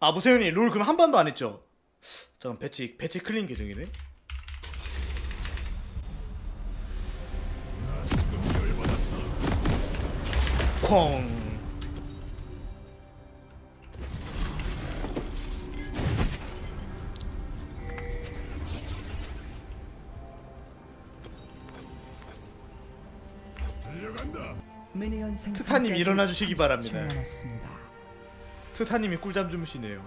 아 무세윤이 롤 그럼 한 번도 안 했죠? 잠깐 배치 배치 클린 계정이네. 콩. 트타님 일어나 주시기 30초 바랍니다. 트타님이 꿀잠 주무시네요.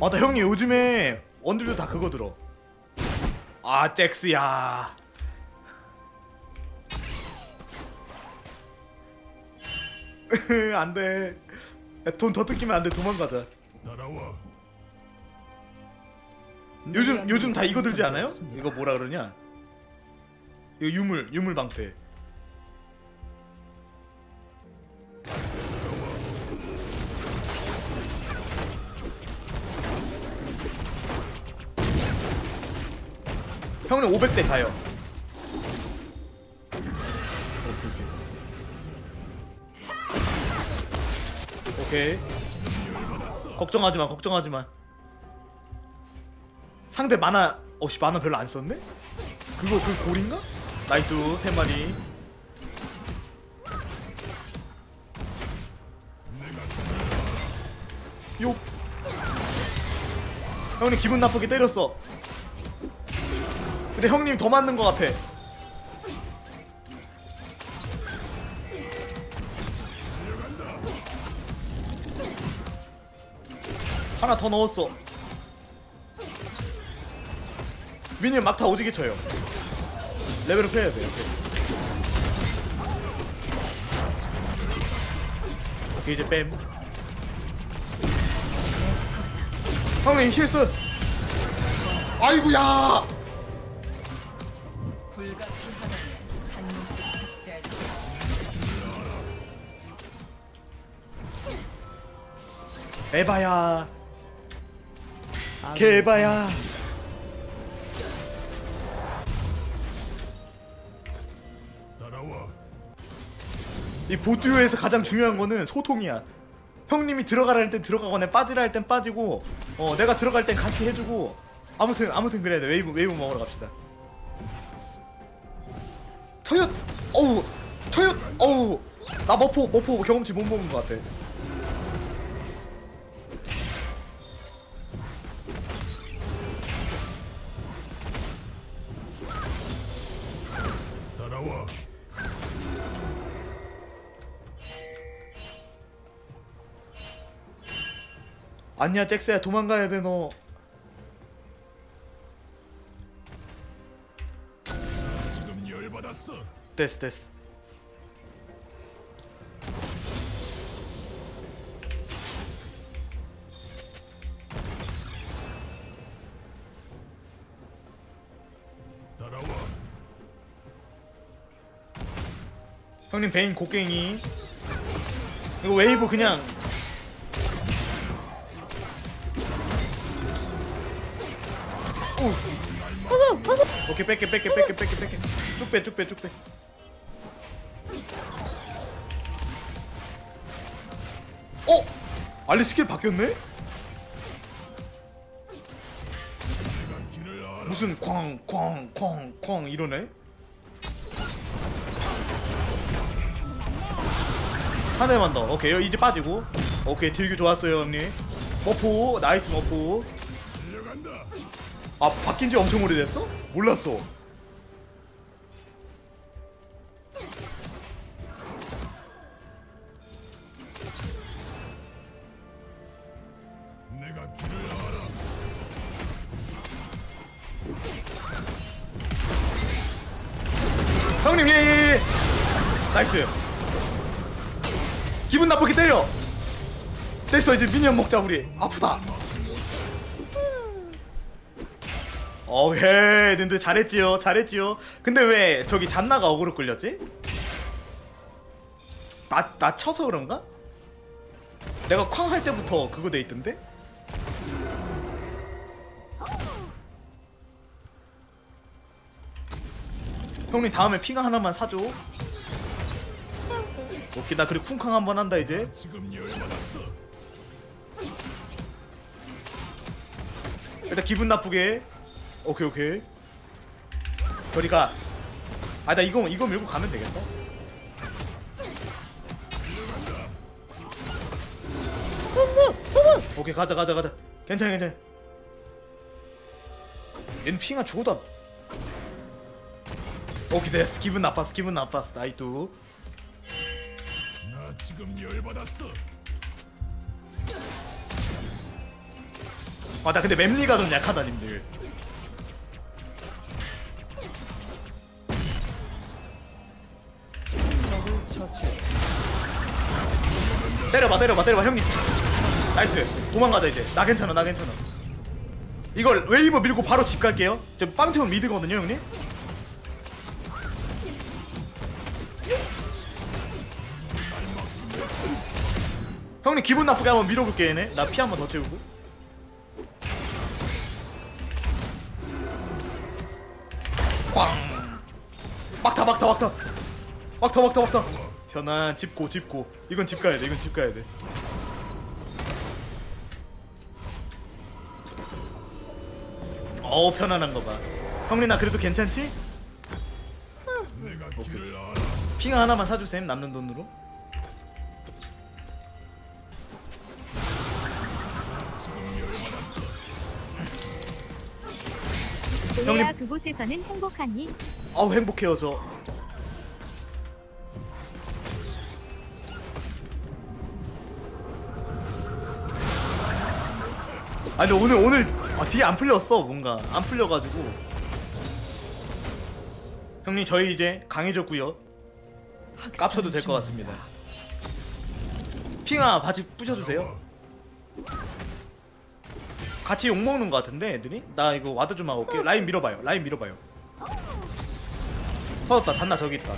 아, 나 형님 요즘에 원들도 다 그거 들어. 아, 잭스야. 안 돼. 돈 더 뜯기면 안 돼. 도망가자. 요즘 요즘 다 이거 들지 않아요? 이거 뭐라 그러냐? 이거 유물 유물 방패. 형님 500대 가요. 오케이. 걱정하지 마, 걱정하지 마. 상대 만화, 어씨 만화 별로 안 썼네? 그거 그 골인가? 나이스 세 마리. 요. 형님 기분 나쁘게 때렸어. 근데 형님 더 맞는 것 같아. 하나 더 넣었어. 미니언 막타 오지게 쳐요. 레벨업 해야 돼. 오케이. 이제 뺨. 형님 힐스. 아이고야. 불가피하다면 한 몫을 삭제할 수 에바야. 개바야. 이 보듀오에서 가장 중요한 거는 소통이야. 형님이 들어가라 할 땐 들어가거나 빠지라 할 땐 빠지고, 어 내가 들어갈 땐 같이 해주고. 아무튼 아무튼 그래야 돼. 웨이브 웨이브 먹으러 갑시다. 처옅, 어우, 처옅, 어우. 나 머포 머포 경험치 못 먹은 것 같아. 아니야 잭스야 도망가야 돼 너. 됐어 됐어. 형님 베인 곡괭이 이거 웨이브 그냥 오케이 뺄게 뺄게 뺄게 뺄게 뺄게 쭉빼 쭉빼 쭉빼 어? 알리 스킬 바뀌었네? 무슨 쾅쾅쾅쾅 이러네? 한 대만 더 오케이 이제 빠지고 오케이 딜교 좋았어요 형님 머포 나이스 머포 아 바뀐 지 엄청 오래됐어? 몰랐어. 형님 예예예 예, 예. 나이스. 기분 나쁘게 때려. 됐어 이제 미니언 먹자 우리. 아프다 오케이 근데 잘했지요 잘했지요 근데 왜 저기 잔나가 어그로 끌렸지? 나, 나 쳐서 그런가? 내가 쾅 할 때부터 그거 돼 있던데? 형님 다음에 핑 하나만 사줘 오케이 나 그리고 쿵쾅 한번 한다 이제 일단 기분 나쁘게 오케이 오케이 저리 가. 아 나 이거 이거 밀고 가면 되겠다. 오케이 가자 가자 가자. 괜찮아 괜찮아. 얘는 핑아 죽어도 안- 오케이 됐어 기분 나빴어 기분 나빴어 나이뚜 나 지금 열받았어. 아나 근데 맵리가 좀 약하다 님들 때려봐 때려봐 때려봐 형님. 나이스. 도망가자 이제. 나 괜찮아 나 괜찮아. 이걸 웨이브 밀고 바로 집 갈게요. 저 빵태운 미드거든요 형님? 형님 기분 나쁘게 한번 밀어볼게 얘네. 나 피 한번 더 채우고. 꽝. 막타 막타 막타. 막타 막타 막타 편안 집고 집고. 이건 집 가야 돼 이건 집 가야 돼. 어우 편안한 거 봐. 형님 나 그래도 괜찮지? 핑 하나만 사주셈 남는 돈으로. 그래야 그곳에서는 행복하니? 아우 행복해요 저 아니 오늘 오늘 아, 뒤에 안 풀렸어 뭔가. 안 풀려가지고. 형님 저희 이제 강해졌고요. 깝쳐도 될 것 같습니다. 핑아 바지 부셔주세요. 같이 욕먹는 것 같은데 애들이? 나 이거 와드 좀 하고 올게. 라인 밀어봐요. 라인 밀어봐요. 터졌다. 잔나 저기 있다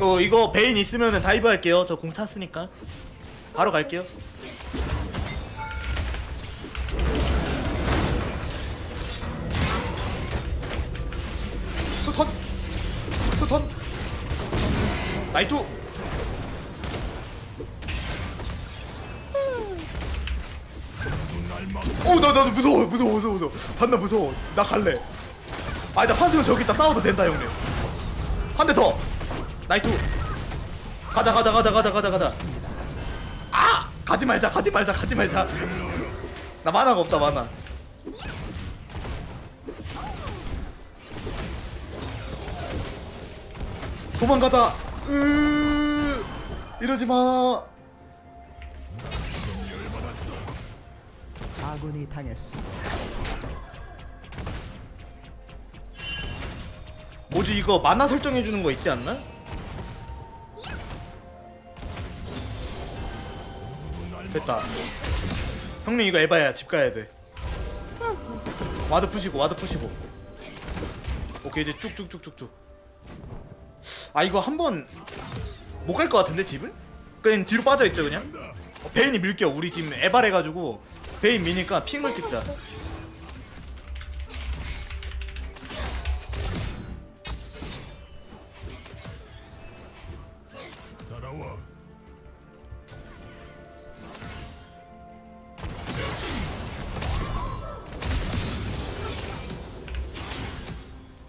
어 이거 베인 있으면은 다이브 할게요. 저 공 찼으니까. 바로 갈게요. 스턴. 스턴. 나이투. 어우 나, 나 무서워 무서워 무서워 무서워. 단나 무서워. 나 갈래. 아니 나 판테온 저기 있다. 싸워도 된다 형님. 한 대더 나이투 가자 가자 가자 가자 가자 가자. 아! 가지 말자 가지 말자 가지 말자. 나 만화가 없다 만화. 도망가자. 으 이러지 마. 아군이 당했습니다. 뭐지 이거 만화 설정해 주는 거 있지 않나? 됐다. 형님 이거 에바야 집 가야 돼. 와드 푸시고 와드 푸시고. 오케이 이제 쭉쭉쭉쭉쭉. 아 이거 한 번 못 갈 것 같은데 집을? 그냥 뒤로 빠져 있죠 그냥. 어, 베인이 밀게요. 우리 지금 에바래 가지고 베인 미니까 핑을 찍자.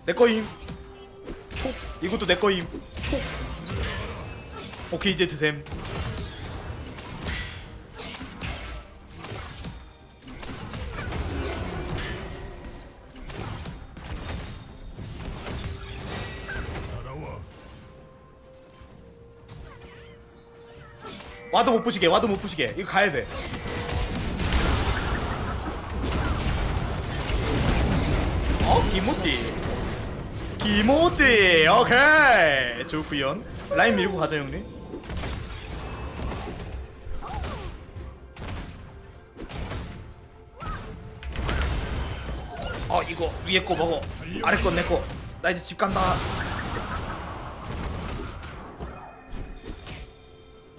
내 거임. 톡. 이것도 내 거임. 톡. 오케이 이제 드셈. 와도 못 부시게. 와도 못 부시게. 이거 가야 돼. 어 기모찌. 기모찌. 오케이. 좋구연. 라인 밀고 가자 형님. 어 이거 위에 거 먹어. 아래 거. 나 이제 집 간다.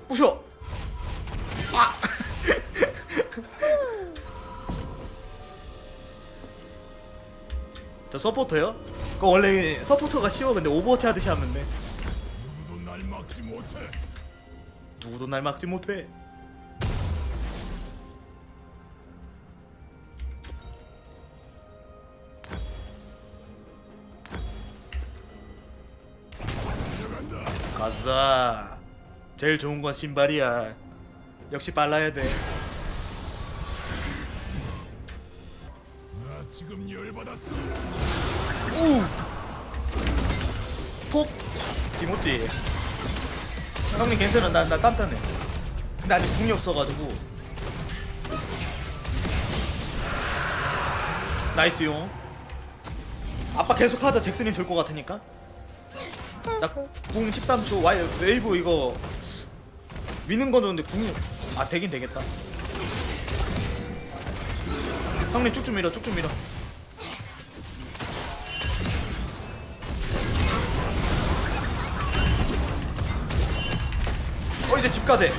부셔. 아. 저 서포터요? 그거 원래 서포터가 쉬워. 근데 오버워치 하듯이 하면 돼. 누구도 날 막지 못해. 누구도 날 막지 못해 가자 제일 좋은 건 신발이야. 역시 빨라야 돼. 나 지금 열받았어. 폭! 김호찌. 형님 괜찮아. 나, 나 단단해 근데 아직 궁이 없어가지고. 나이스 용. 아빠 계속 하자. 잭슨이 될것 같으니까. 나궁 13초. 와이 웨이브 이거. 미는 건 좋은데 궁이. 아 되긴 되겠다. 형님 쭉쭉 밀어. 쭉쭉 밀어 이제 집 가재.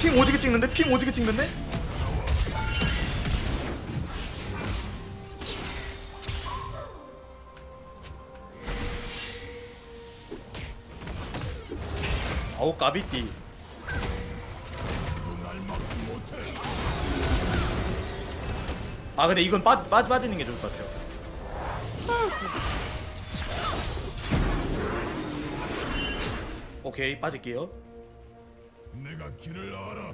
핑 오지게 찍는데? 핑 오지게 찍는데? 아우 까비띠. 아 근데 이건 빠, 빠, 빠지는 게 좋을 것 같아요. 오케이 빠질게요 내가 길을 알아.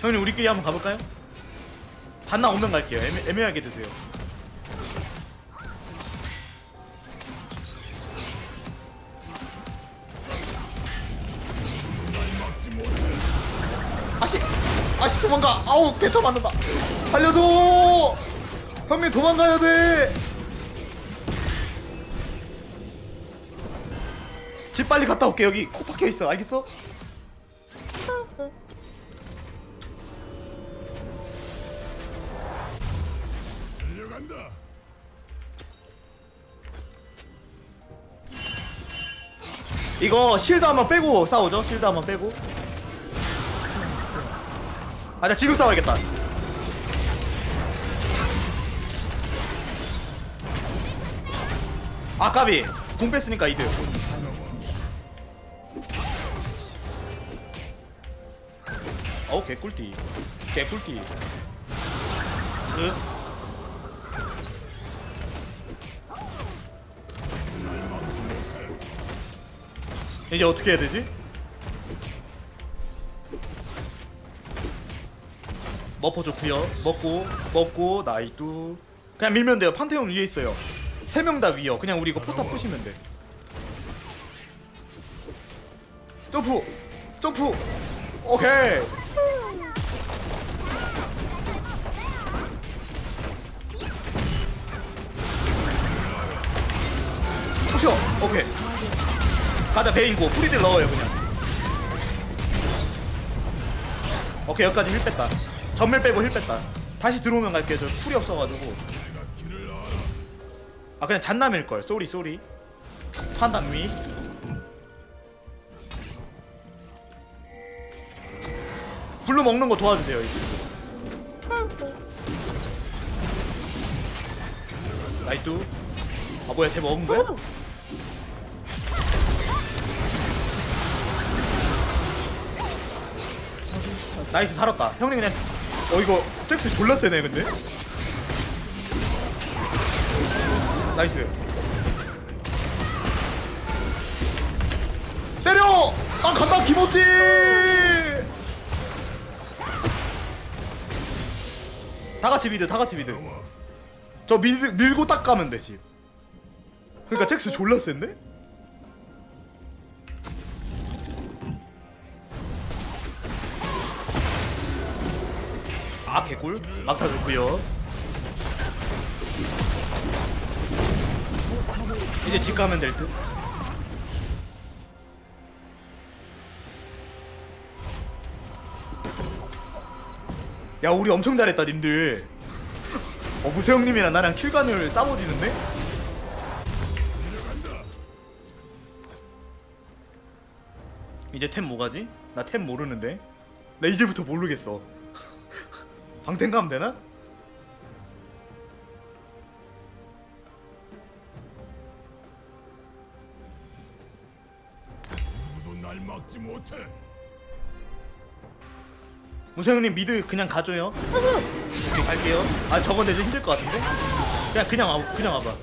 형님 우리끼리 한번 가볼까요? 잔나 오면 갈게요 애매, 애매하게 드세요. 아씨 아씨 도망가 아우 개쳐 맞는다 살려줘 형님 도망가야 돼 집 빨리 갔다 올게 여기. 코 박혀 있어. 알겠어? 달려간다. 이거 실드 한번 빼고 싸우죠. 실드 한번 빼고. 아나 지금 싸워야겠다 아 까비. 공 뺐으니까 이득. 어우 개꿀띠. 개꿀띠. 끝 이제 어떻게 해야 되지? 머퍼 좋고요 먹고 먹고 나이뚜 그냥 밀면 돼요. 판테온 위에 있어요 세 명 다 위요 그냥 우리 이거 포탑 부시면 돼. 점프! 점프! 오케이! 부셔! 오케이. 가자 베인고. 프리딜 넣어요 그냥. 오케이 여기까지 힐 뺐다. 전멸 빼고 힐 뺐다. 다시 들어오면 갈게요. 저 풀이 없어가지고. 아 그냥 잔남일걸. 쏘리 쏘리. 판단 위. 블루 먹는 거 도와주세요 이제. 나이뚜 아 뭐야 쟤 먹은 거야? 나이스 살았다. 형님 그냥 어 이거 잭스 졸라 세네 근데 나이스. 때려! 아 간다 김호찌 다 같이 미드 다 같이 미드. 저 미드 밀고 딱 가면 되지 그러니까 잭스 졸라 센데? 아 개꿀? 막타 좋고요 이제 집 가면 될 듯. 야 우리 엄청 잘했다 님들 어 무세 형님이랑 나랑 킬간을 싸워지는데? 이제 템 뭐가지? 나 템 모르는데 나 이제부터 모르겠어 방템 가면 되나? 날 막지 못해. 무서형님 미드 그냥 가줘요. 갈게요. 아 저건 내좀 힘들 것 같은데? 그냥 그냥 와 그냥 와봐.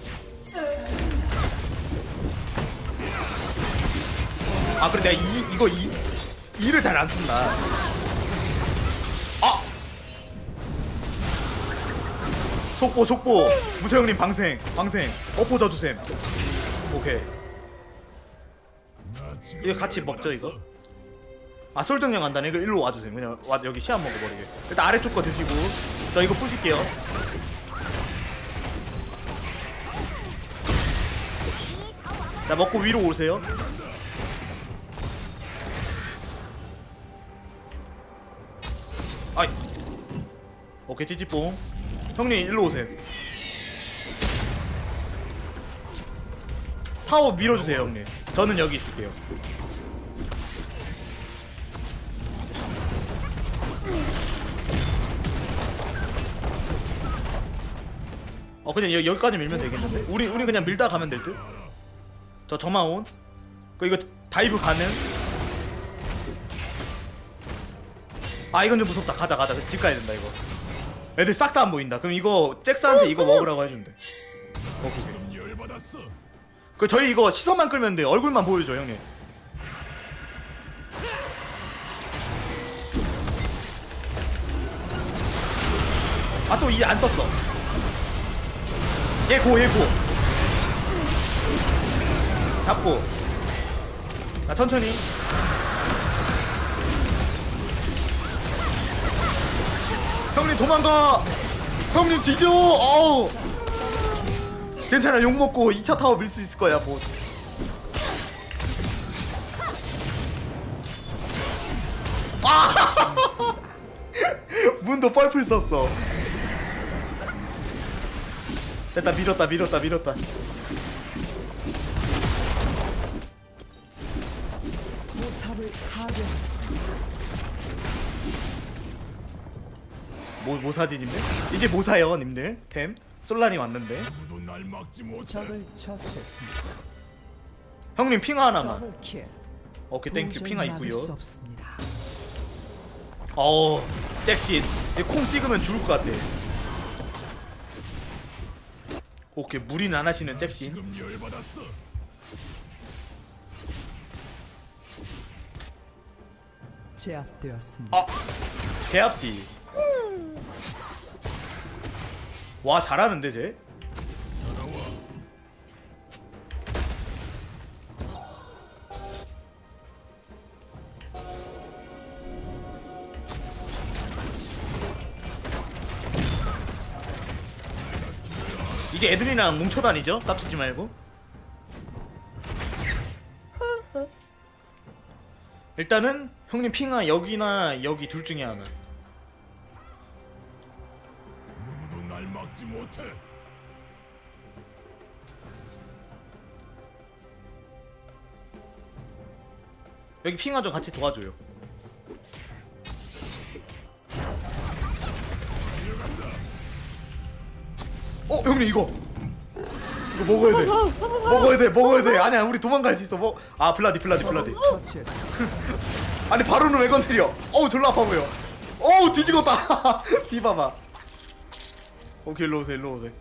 아 그래 내가 이 이거 이 이를 잘 안 쓴다. 아! 속보 속보. 무서형님 방생 방생. 어포 져주셈. 오케이 이거 같이 먹죠 이거? 아 솔정령 간다네. 이거 일로 와주세요. 그냥 와 여기 시간 먹어버리게. 일단 아래쪽 거 드시고. 저 이거 부실게요. 자 먹고 위로 오세요. 아이. 오케이 찌찌뽕. 형님 일로 오세요. 타워 밀어주세요 형님 저는 여기 있을게요. 어 그냥 여, 여기까지 밀면 되겠는데? 우리 우리 그냥 밀다 가면 될 듯? 저 저마온? 그 이거 다이브 가능? 아 이건 좀 무섭다. 가자 가자. 집 가야 된다 이거. 애들 싹 다 안 보인다. 그럼 이거 잭스한테 이거 먹으라고 해주면 돼. 오케이 그 저희 이거 시선만 끌면 돼 얼굴만 보여줘 형님. 아 또 이 안 썼어. 얘고 얘고. 잡고. 자 천천히. 형님 도망가. 형님 뒤져. 어우 괜찮아 욕 먹고 2차 타워 밀 수 있을 거야 뭐. 아! 문도 뻘풀 썼어. 됐다 밀었다 밀었다 밀었다. 포탑을 파괴했습니다. 뭐 모사지 님들? 이제 모사요 님들. 템 솔라니 왔는데. 형님 핑 하나만. 오케이 땡큐 핑하 있고요. 수 없습니다. 어 잭신 이콩 찍으면 죽을 것 같아. 오케이 무리는 안 하시는 잭신. 제압되었습니다. 아 제압디 와 잘하는데 쟤? 이게 애들이랑 뭉쳐다니죠? 깝치지 말고. 일단은 형님 핑하 여기나 여기 둘 중에 하나 막지 못해. 여기 핑하 좀 같이 도와줘요. 어 형님 이거. 이거 먹어야 돼. 먹어야 돼 먹어야 돼. 아니야 우리 도망갈 수 있어. 뭐 아 블라디 블라디 블라디. 처치했습니다. 아니 바로는 왜 건드려? 어우 졸라 아파 보여. 어우 뒤지겠다. 디봐봐 오케이 일로 오세요 일로 오세요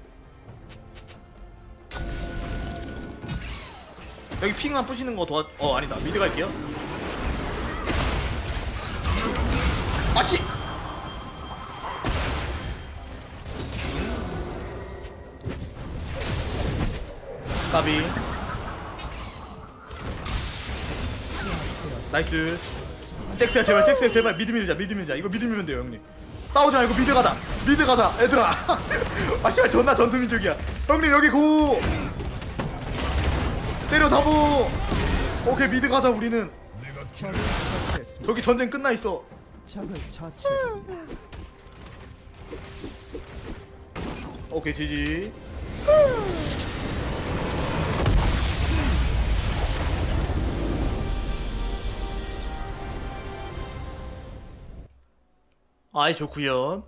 여기 핑만 부시는 거 도와 어 아니다. 미드 갈게요. 아씨! 까비. 나이스. 잭스야 제발 잭스야 제발. 미드 밀자 미드 밀자. 이거 미드 밀면 돼요 형님 싸우지 말고 미드 가자. 미드 가자 얘들아. 아 씨발 존나 전투민족이야. 형님 여기 고! 때려 잡어 오케이 미드 가자 우리는. 저기 전쟁 끝나 있어. 오케이 지지 아이 좋구연